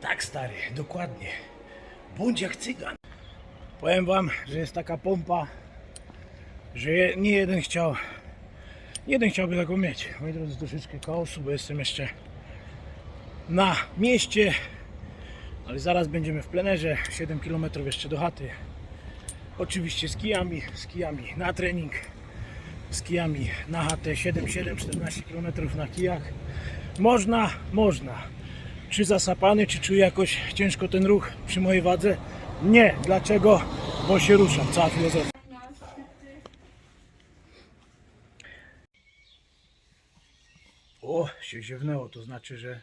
Tak stary, dokładnie. Bądź jak cygan. Powiem wam, że jest taka pompa, że nie jeden chciał, nie jeden chciałby taką mieć. Moi drodzy, troszeczkę chaosu, bo jestem jeszcze na mieście, ale zaraz będziemy w plenerze, 7 km jeszcze do chaty. Oczywiście z kijami, z kijami na trening, z kijami na chatę, 7-7, 14 km na kijach. Można, można. Czy zasapany, czy czuję jakoś ciężko ten ruch przy mojej wadze? Nie. Dlaczego? Bo się ruszam. Cała filozofia. O, się ziewnęło, to znaczy, że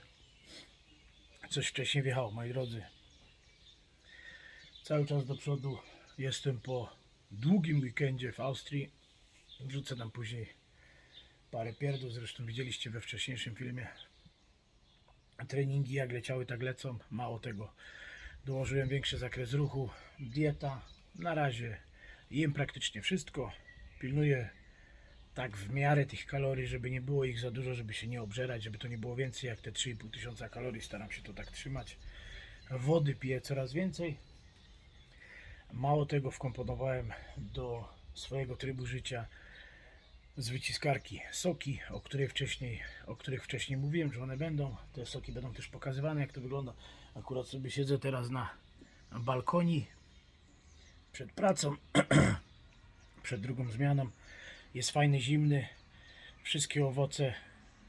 coś wcześniej wjechało, moi drodzy. Cały czas do przodu jestem po długim weekendzie w Austrii. Wrzucę tam później parę pierdów, zresztą widzieliście we wcześniejszym filmie. Treningi jak leciały, tak lecą. Mało tego, dołożyłem większy zakres ruchu, dieta. Na razie jem praktycznie wszystko. Pilnuję tak w miarę tych kalorii, żeby nie było ich za dużo, żeby się nie obżerać, żeby to nie było więcej jak te 3,5 tysiąca kalorii. Staram się to tak trzymać. Wody piję coraz więcej. Mało tego wkomponowałem do swojego trybu życia z wyciskarki soki, o której wcześniej, o których wcześniej mówiłem, że one będą. Te soki będą też pokazywane, jak to wygląda. Akurat sobie siedzę teraz na balkonie przed pracą, przed drugą zmianą. Jest fajny, zimny. Wszystkie owoce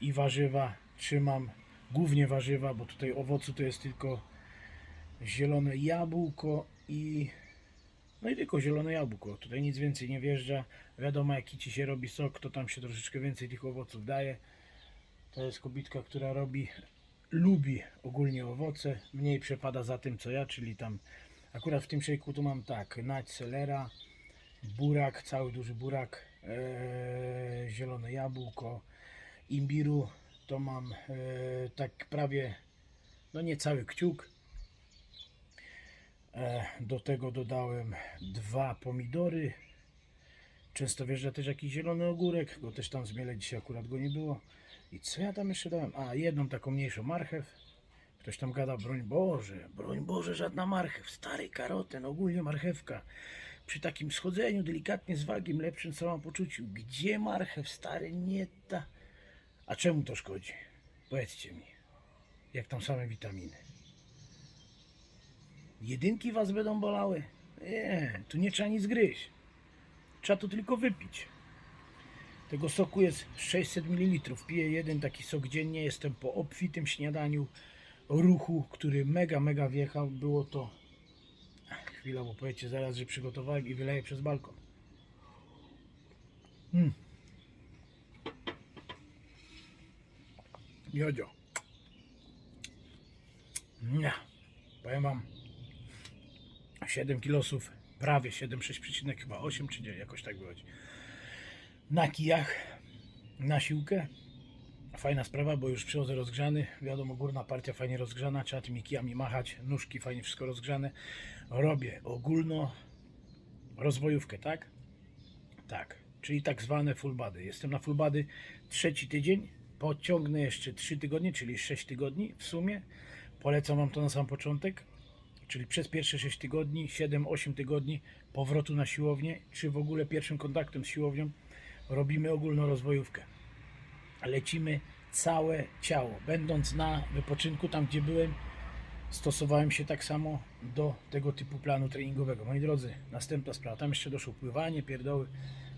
i warzywa trzymam. Głównie warzywa, bo tutaj owocu to jest tylko zielone jabłko i no i tylko zielone jabłko. Tutaj nic więcej nie wjeżdża. Wiadomo jaki ci się robi sok, to tam się troszeczkę więcej tych owoców daje. To jest kobitka, która robi, lubi ogólnie owoce. Mniej przepada za tym co ja, czyli tam akurat w tym szejku tu mam tak, nać selera, burak, cały duży burak, ee, zielone jabłko, imbiru to mam e, tak prawie, no nie cały kciuk, Do tego dodałem dwa pomidory. Często wjeżdża też jakiś zielony ogórek, go też tam zmielę, dzisiaj akurat go nie było. I co ja tam jeszcze dałem? A, jedną taką mniejszą marchew. Ktoś tam gada, broń Boże, broń Boże, żadna marchew, stary karoten, ogólnie marchewka. Przy takim schodzeniu, delikatnie z wagim, lepszym samopoczuciu. Gdzie marchew, stary, nie ta... A czemu to szkodzi? Powiedzcie mi, jak tam same witaminy. Jedynki was będą bolały? Nie, tu nie trzeba nic gryźć. Trzeba to tylko wypić. Tego soku jest 600 ml. Piję jeden taki sok dziennie. Jestem po obfitym śniadaniu ruchu, który mega, mega wjechał. Było to. Chwila, bo powiecie zaraz, że przygotowałem i wyleję przez balkon. Mm. Jodzio. Nie. Powiem wam. 7 kilosów, prawie 7, 6 przecinek chyba 8 czy nie, jakoś tak wychodzi. Na kijach, na siłkę. Fajna sprawa, bo już przychodzę rozgrzany. Wiadomo, górna partia fajnie rozgrzana, trzeba tymi kijami machać, nóżki fajnie wszystko rozgrzane. Robię ogólno rozwojówkę, tak? Tak, czyli tak zwane full body. Jestem na full body trzeci tydzień, podciągnę jeszcze 3 tygodnie, czyli 6 tygodni w sumie. Polecam Wam to na sam początek czyli przez pierwsze 6 tygodni, 7-8 tygodni powrotu na siłownię, czy w ogóle pierwszym kontaktem z siłownią robimy ogólną rozwojówkę. Lecimy całe ciało. Będąc na wypoczynku, tam gdzie byłem, stosowałem się tak samo do tego typu planu treningowego. Moi drodzy, następna sprawa. Tam jeszcze doszło pływanie, pierdoły,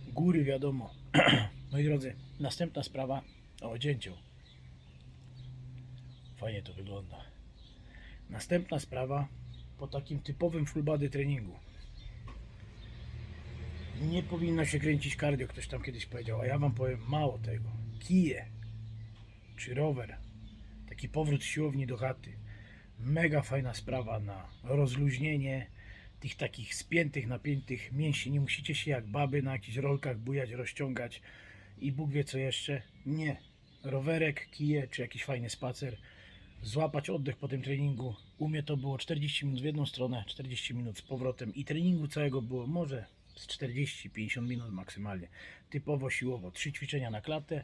góry, wiadomo. Moi drodzy, następna sprawa o dzięcioł. Fajnie to wygląda. Następna sprawa po takim typowym full body treningu. Nie powinno się kręcić cardio, ktoś tam kiedyś powiedział, a ja wam powiem mało tego. Kije czy rower, taki powrót siłowni do chaty. Mega fajna sprawa na rozluźnienie tych takich spiętych, napiętych mięśni. Nie musicie się jak baby na jakichś rolkach bujać, rozciągać i Bóg wie co jeszcze. Nie. Rowerek, kije czy jakiś fajny spacer złapać oddech po tym treningu. U mnie to było 40 minut w jedną stronę, 40 minut z powrotem i treningu całego było może z 40-50 minut maksymalnie. Typowo siłowo. Trzy ćwiczenia na klatę,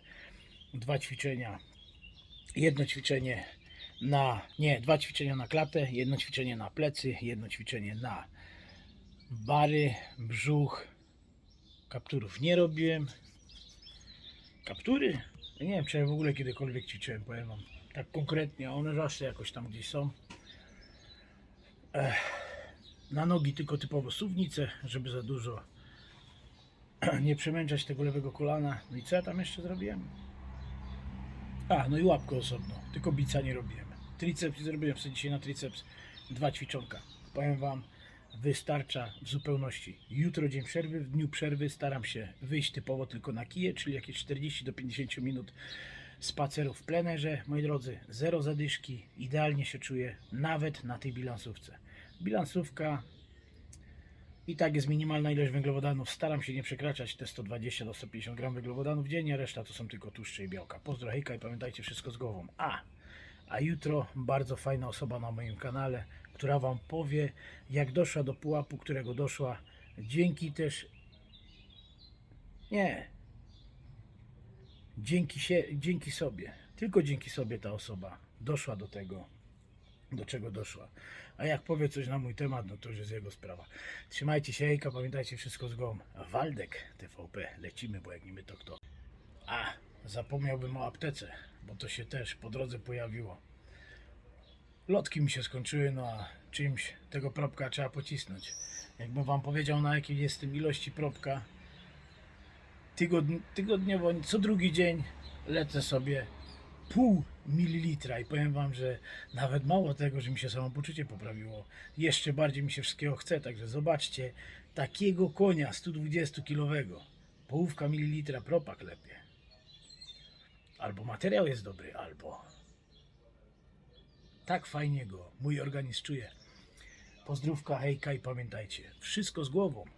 dwa ćwiczenia, jedno ćwiczenie na, nie, dwa ćwiczenia na klatę, jedno ćwiczenie na plecy, jedno ćwiczenie na bary, brzuch. Kapturów nie robiłem. Kaptury? Nie wiem, czy ja w ogóle kiedykolwiek ćwiczyłem, powiem wam. Tak konkretnie, one zawsze jakoś tam gdzieś są. Ech, na nogi tylko typowo suwnice, żeby za dużo nie przemęczać tego lewego kolana. No i co ja tam jeszcze zrobiłem? A, no i łapkę osobno, tylko bica nie robiłem. Triceps zrobiłem sobie dzisiaj na triceps dwa ćwiczonka. Powiem Wam, wystarcza w zupełności. Jutro dzień przerwy, w dniu przerwy staram się wyjść typowo tylko na kije, czyli jakieś 40 do 50 minut spaceru w plenerze. Moi drodzy, zero zadyszki, idealnie się czuję nawet na tej bilansówce. Bilansówka i tak jest minimalna ilość węglowodanów. Staram się nie przekraczać te 120 do 150 gram węglowodanów dziennie, reszta to są tylko tłuszcze i białka. Pozdro, hejka i pamiętajcie wszystko z głową. A, a jutro bardzo fajna osoba na moim kanale, która Wam powie, jak doszła do pułapu, którego doszła. Dzięki też. Nie. Dzięki, się, dzięki sobie. Tylko dzięki sobie ta osoba doszła do tego, do czego doszła. A jak powie coś na mój temat, no to już jest jego sprawa. Trzymajcie się, hejka, pamiętajcie wszystko z głową. Waldek TVP, lecimy, bo jak nie my to kto. A, zapomniałbym o aptece, bo to się też po drodze pojawiło. Lotki mi się skończyły, no a czymś tego propka trzeba pocisnąć. Jakbym wam powiedział na jakiej jestem ilości propka, tygodn tygodniowo, co drugi dzień lecę sobie pół mililitra i powiem wam, że nawet mało tego, że mi się samopoczucie poprawiło, jeszcze bardziej mi się wszystkiego chce, także zobaczcie, takiego konia 120 kilowego, połówka mililitra propak lepiej. Albo materiał jest dobry, albo tak fajnie go mój organizm czuje. Pozdrówka, hejka i pamiętajcie, wszystko z głową.